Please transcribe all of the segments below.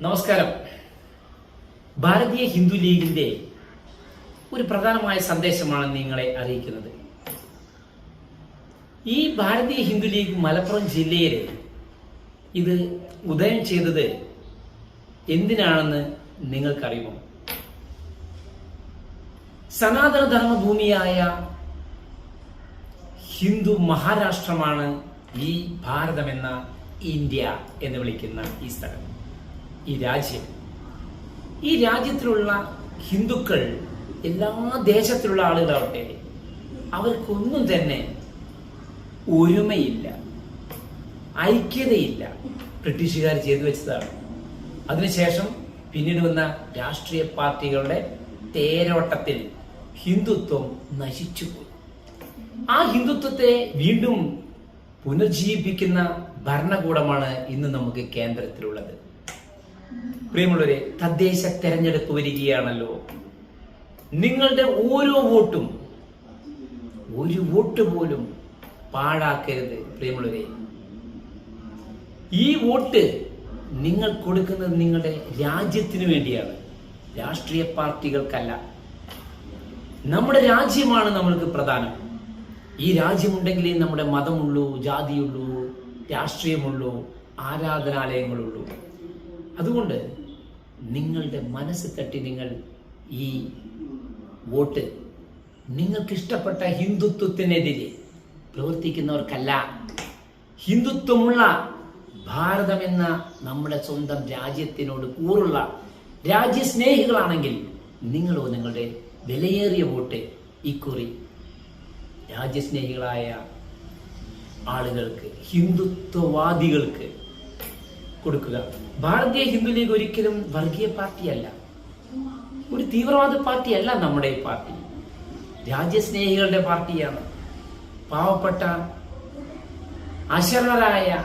നമസ്കാരം. ഭാരതീയ ഹിന്ദു ലീഗിന്റെ ഒരു പ്രധാനമായ സന്ദേശമാണ് നിങ്ങളെ അറിയിക്കുന്നത്. ഈ ഭാരതീയ ഹിന്ദു ലീഗ് മലപ്പുറം ജില്ലയിൽ ഇത് ഉദയം ചെയ്തത് എന്തിനാണെന്ന് നിങ്ങൾക്കറിയുമോ? സനാതന ധർമ്മഭൂമിയായ ഹിന്ദു മഹാരാഷ്ട്രമാണ് ഈ ഭാരതമെന്ന ഇന്ത്യ എന്ന് വിളിക്കുന്ന ഈ സ്ഥലം. ഈ രാജ്യം. ഈ രാജ്യത്തിലുള്ള ഹിന്ദുക്കൾ എല്ലാ ദേശത്തിലുള്ള ആളുകളാവട്ടെ അവർക്കൊന്നും തന്നെ ഒരുമയില്ല ഐക്യതയില്ല. ബ്രിട്ടീഷുകാർ ചെയ്തു വെച്ചതാണ്. അതിനുശേഷം പിന്നീട് വന്ന രാഷ്ട്രീയ പാർട്ടികളുടെ തേരോട്ടത്തിൽ ഹിന്ദുത്വം നശിച്ചുപോയി. ആ ഹിന്ദുത്വത്തെ വീണ്ടും പുനർജീവിപ്പിക്കുന്ന ഭരണകൂടമാണ് ഇന്ന് നമുക്ക് കേന്ദ്രത്തിലുള്ളത്. പ്രിയമുള്ളവരെ തദ്ദേശ തെരഞ്ഞെടുപ്പ് വരികയാണല്ലോ. നിങ്ങളുടെ ഓരോ വോട്ടും ഒരു വോട്ട് പോലും പാഴാക്കരുത് പ്രിയമുള്ളവരെ. ഈ വോട്ട് നിങ്ങൾ കൊടുക്കുന്നത് നിങ്ങളുടെ രാജ്യത്തിന് വേണ്ടിയാണ്. രാഷ്ട്രീയ പാർട്ടികൾക്കല്ല. നമ്മുടെ രാജ്യമാണ് നമ്മൾക്ക് പ്രധാനം. ഈ രാജ്യമുണ്ടെങ്കിലേ നമ്മുടെ മതമുള്ളൂ ജാതിയുള്ളൂ രാഷ്ട്രീയമുള്ളൂ ആരാധനാലയങ്ങളുള്ളൂ. അതുകൊണ്ട് നിങ്ങളുടെ മനസ്സ് തട്ടി നിങ്ങൾ ഈ വോട്ട് നിങ്ങൾക്കിഷ്ടപ്പെട്ട ഹിന്ദുത്വത്തിനെതിരെ പ്രവർത്തിക്കുന്നവർക്കല്ല. ഹിന്ദുത്വമുള്ള ഭാരതം എന്ന നമ്മുടെ സ്വന്തം രാജ്യത്തിനോട് കൂറുള്ള രാജ്യസ്നേഹികളാണെങ്കിൽ നിങ്ങളോ നിങ്ങളുടെ വിലയേറിയ വോട്ട് ഇക്കുറി രാജ്യസ്നേഹികളായ ആളുകൾക്ക് ഹിന്ദുത്വവാദികൾക്ക് കൊടുക്കുക. ഭാരതീയ ഹിന്ദു ലീഗ് ഒരിക്കലും വർഗീയ പാർട്ടിയല്ല. ഒരു തീവ്രവാദ പാർട്ടിയല്ല നമ്മുടെ പാർട്ടി. രാജ്യസ്നേഹികളുടെ പാർട്ടിയാണ്. പാവപ്പെട്ട അശരണരായ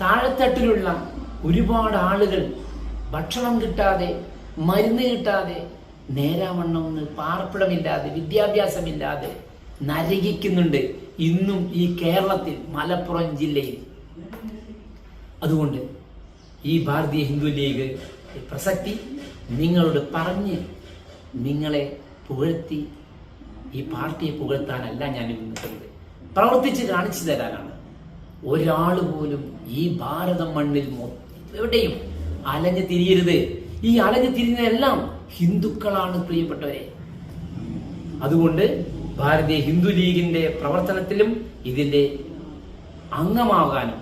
താഴെത്തട്ടിലുള്ള ഒരുപാട് ആളുകൾ ഭക്ഷണം കിട്ടാതെ മരുന്ന് കിട്ടാതെ നേരാവണ്ണം പാർപ്പിടമില്ലാതെ വിദ്യാഭ്യാസമില്ലാതെ നരകിക്കുന്നുണ്ട് ഇന്നും ഈ കേരളത്തിൽ മലപ്പുറം ജില്ലയിൽ. അതുകൊണ്ട് ഈ ഭാരതീയ ഹിന്ദു ലീഗ് പ്രസക്തി നിങ്ങളോട് പറഞ്ഞ് നിങ്ങളെ പുകഴ്ത്തി ഈ പാർട്ടിയെ പുകഴ്ത്താനല്ല ഞാൻ നിൽക്കുന്നത്. പ്രവർത്തിച്ച് കാണിച്ചു തരാനാണ്. ഒരാൾ പോലും ഈ ഭാരതം മണ്ണിൽ എവിടെയും അലഞ്ഞു തിരിയരുത്. ഈ അലഞ്ഞു തിരിഞ്ഞതെല്ലാം ഹിന്ദുക്കളാണ് പ്രിയപ്പെട്ടവരെ. അതുകൊണ്ട് ഭാരതീയ ഹിന്ദു ലീഗിന്റെ പ്രവർത്തനത്തിലും ഇതിന്റെ അംഗമാകാനും